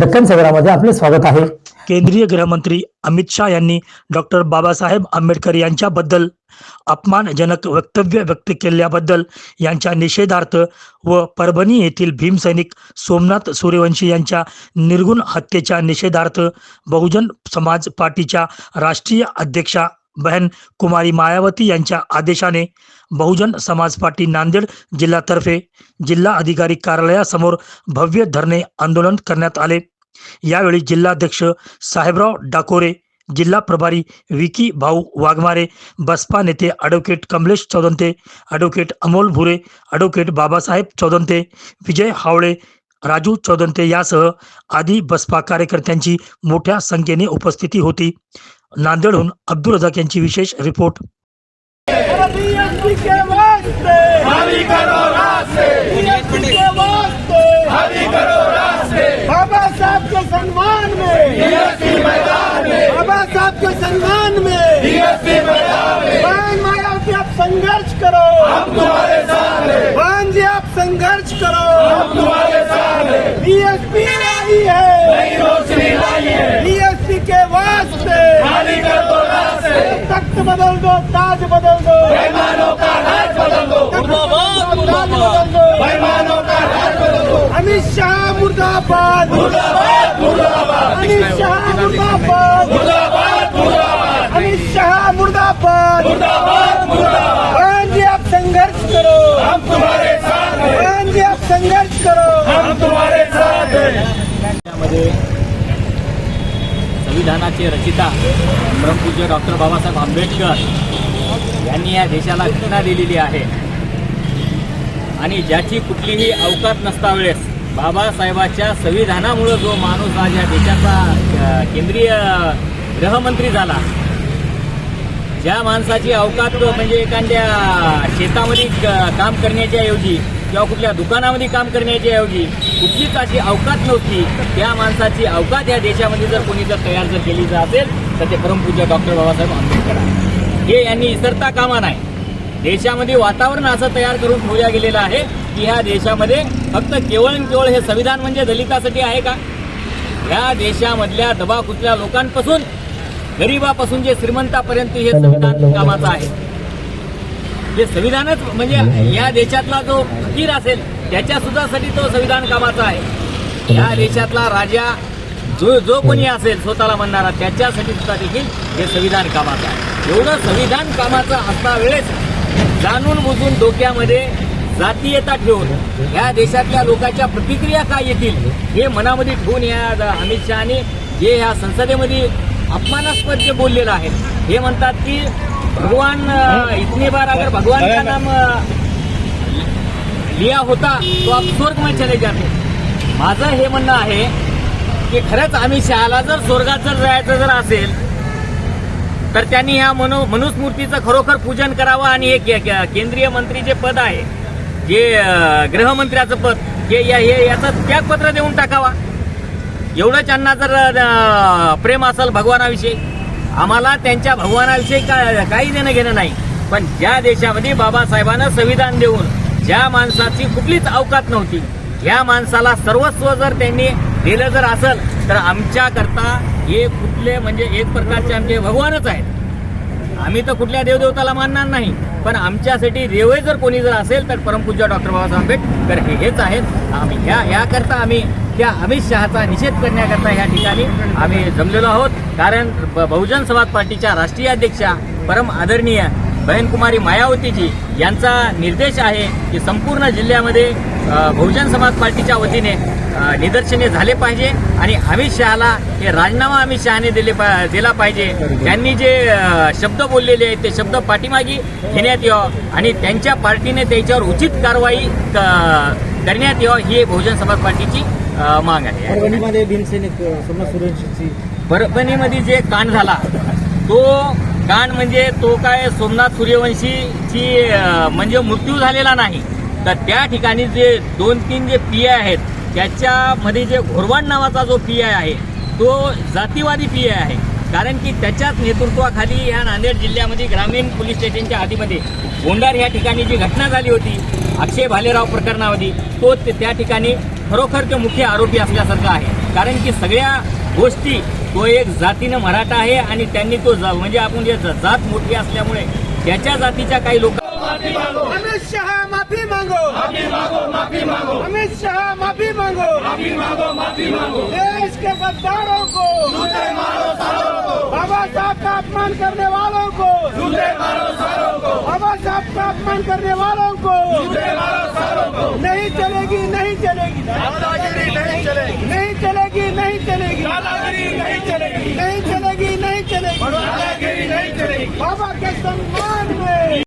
दक्कन सगरामध्ये आपले स्वागत आहे. केंद्रीय गृहमंत्री अमित शाह यांनी डॉक्टर बाबासाहेब आंबेडकर यांच्याबद्दल अपमानजनक वक्तव्य व्यक्त केल्याबद्दल यांच्या निषेधार्थ व परभणी येथील भीमसैनिक सोमनाथ सूर्यवंशी यांच्या निर्गुण हत्येच्या निषेधार्थ बहुजन समाज पार्टीच्या राष्ट्रीय अध्यक्षा बहन कुमारी मायावती यांच्या आदेशाने बहुजन समाज पार्टी नांदेड जिल्हातर्फे जिल्हा अधिकारी कार्यालयासमोर भव्य धरणे आंदोलन करण्यात आले. यावेळी जिल्हाध्यक्ष साहेबराव डाकोरे जिल्हा प्रभारी विकी भाऊ वाघमारे बसपा नेते advocate Kamlesh Chaudante advocate Amol Bhure advocate Babasaheb Chaudante Vijay Havale Raju Chaudante यासह आदी बसपा कार्यकर्त्यांची मोठ्या संख्येने उपस्थिती होती. नांदेडहून अब्दुल रजाक यांची विशेष रिपोर्ट. बाबा साहब के सम्मान में डीएसपी मैदान में बाबा साहब के सम्मान में मायावती आप संघर्ष करो। हम तुम्हारे साथ हैं बहन जी आप संघर्ष करो। हम तुम्हारे साथ हैं। बीएसपी आई है। के वास्ते। खाली कर दो रास्ते तख्त बदल दो ताज बदल दो बेईमानों का राज बदल दो ताज बदल दो बेईमानों का राज बदल दो अमित शाह मुर्दाबाद। मुर्दाबाद मुर्दाबाद अमित शाह मुर्दाबाद। मुर्दाबाद मुर्दाबाद अमित शाह मुर्दाबाद। मुर्दाबाद मुर्दाबाद। जी आप संघर्ष करो। हम तुम्हारे साथ हैं बहन जी आप संघर्ष करो हम तुम्हारे साथ हैं मध्ये संविधानाचे रचिता परमपूज्य डॉक्टर बाबासाहेब आंबेडकर यांनी या देशाला घटना दिलेली आहे. आणि ज्याची कुठलीही अवकात नसता वेळेस बाबासाहेबाच्या संविधानामुळं जो माणूस आज या देशाचा केंद्रीय गृहमंत्री झाला ज्या माणसाची अवकात म्हणजे एखाद्या शेतामध्ये काम करण्याच्या ऐवजी किंवा कुठल्या दुकानामध्ये काम करण्याच्या ऐवजी कुठलीच अशी अवकात नव्हती. त्या माणसाची अवकात या देशामध्ये जर कोणी जर तयार जर केली जर असेल तर ते परमपूज्य डॉक्टर बाबासाहेब आंबेडकर हे यांनी इसरता कामा नाही. देशामध्ये वातावरण असं तयार करून ठेवल्या गेलेलं आहे की ह्या देशामध्ये फक्त केवळ केवळ हे संविधान म्हणजे दलितासाठी आहे का? या देशामधल्या दबाकुचल्या लोकांपासून गरिबापासून जे श्रीमंतापर्यंत हे संविधान कामाचं आहे? हे संविधानच म्हणजे या देशातला जो फकीर असेल त्याच्या सुद्धा साठी तो संविधान कामाचा आहे. या देशातला राजा जो जो कोणी असेल स्वतःला म्हणणारा त्याच्यासाठी सुद्धा देखील हे संविधान कामाचं आहे. एवढं संविधान कामाचं असता वेळेस जाणून बुजून डोक्यामध्ये जातीयता ठेवून या देशातल्या लोकांच्या प्रतिक्रिया काय येतील हे मनामध्ये ठेवून या अमित शहाने जे ह्या संसदेमध्ये अपमानास्पद जे बोललेलं आहे हे म्हणतात की भगवान इतनी बार अगर भगवान का नाम लिया होता तो आप स्वर्ग में चले जाते. माझं हे म्हणणं आहे की खरंच अमित शहाला जर स्वर्गात जर जायचं जर असेल तर त्यांनी ह्या मनो मनुस्मूर्तीचं खरोखर पूजन करावं आणि हे के- के- केंद्रीय मंत्री जे पद आहे जे गृहमंत्र्याचं पद या- हे याचं त्यागपत्र देऊन टाकावा. एवढं त्यांना जर प्रेम असेल भगवानाविषयी आम्हाला त्यांच्या भगवानाविषयी का काही देणं घेणं नाही. पण ज्या देशामध्ये बाबासाहेबांना संविधान देऊन ज्या माणसाची कुठलीच अवकात नव्हती या माणसाला सर्वस्व जर त्यांनी दिलं जर असेल तर आमच्याकरता हे कुठले म्हणजे एक प्रकारचे आमचे भगवानच आहेत. आम्ही तर कुठल्या देवदेवताला मानणार नाही पण आमच्यासाठी देवही जर कोणी जर असेल तर परमपूज्य डॉक्टर बाबासाहेब आंबेडकर हेच आहेत. आम्ही ह्या याकरता आम्ही त्या अमित शहाचा निषेध करण्याकरता या ठिकाणी आम्ही जमलेलो आहोत. कारण ब- बहुजन समाज पार्टीच्या राष्ट्रीय अध्यक्षा परम आदरणीय बहनकुमारी मायावतीजी यांचा निर्देश आहे की संपूर्ण जिल्ह्यामध्ये बहुजन समाज पार्टीच्या वतीने निदर्शने झाले पाहिजे आणि अमित शहाला हे राजीनामा अमित शहाने दिले पा- दिला पाहिजे. त्यांनी जे शब्द बोललेले आहेत ते शब्द पाठीमागी घेण्यात यावं आणि त्यांच्या पार्टीने त्याच्यावर उचित कारवाई क- करण्यात यावं ही बहुजन समाज पार्टीची माग आहे. परभणीमध्ये भीमसैनिक सोमनाथ सूर्यवंशीची परभणीमध्ये जे कांड झाला तो कांड म्हणजे तो काय सोमनाथ सूर्यवंशीची अं, म्हणजे मृत्यू झालेला नाही. तर त्या ठिकाणी जे दोन तीन जे पी आय आहेत त्याच्यामध्ये जे घोरवाड नावाचा जो पी आय आहे तो जातीवादी पी आय आहे. कारण की त्याच्याच नेतृत्वाखाली ह्या नांदेड जिल्ह्यामध्ये ग्रामीण पोलीस स्टेशनच्या आधीमध्ये गोंडार या ठिकाणी जी घटना झाली होती अक्षय भालेराव प्रकरणामध्ये तो ते- त्या ठिकाणी खरोखर तो मुख्य आरोपी असल्यासारखा आहे. कारण की सगळ्या गोष्टी तो एक जातीनं मराठा आहे आणि त्यांनी तो जा- म्हणजे आपण जे जात मोठी असल्यामुळे त्याच्या जातीच्या काही लोक अमित शहा माफी मांगो. माफी मांगो माफी मांगो. अमित शहा माफी मांगो. माफी मांगो माफी मांगो. देश के गद्दारों को। जूते मारो सालों को. बाबा साहब का अपमान करने वालों को। जूते मारो सालों को. बाबा साहब का अपमान करने वालों को। जूते मारो सालों को. नहीं चलेगी नहीं चलेगी। Musulman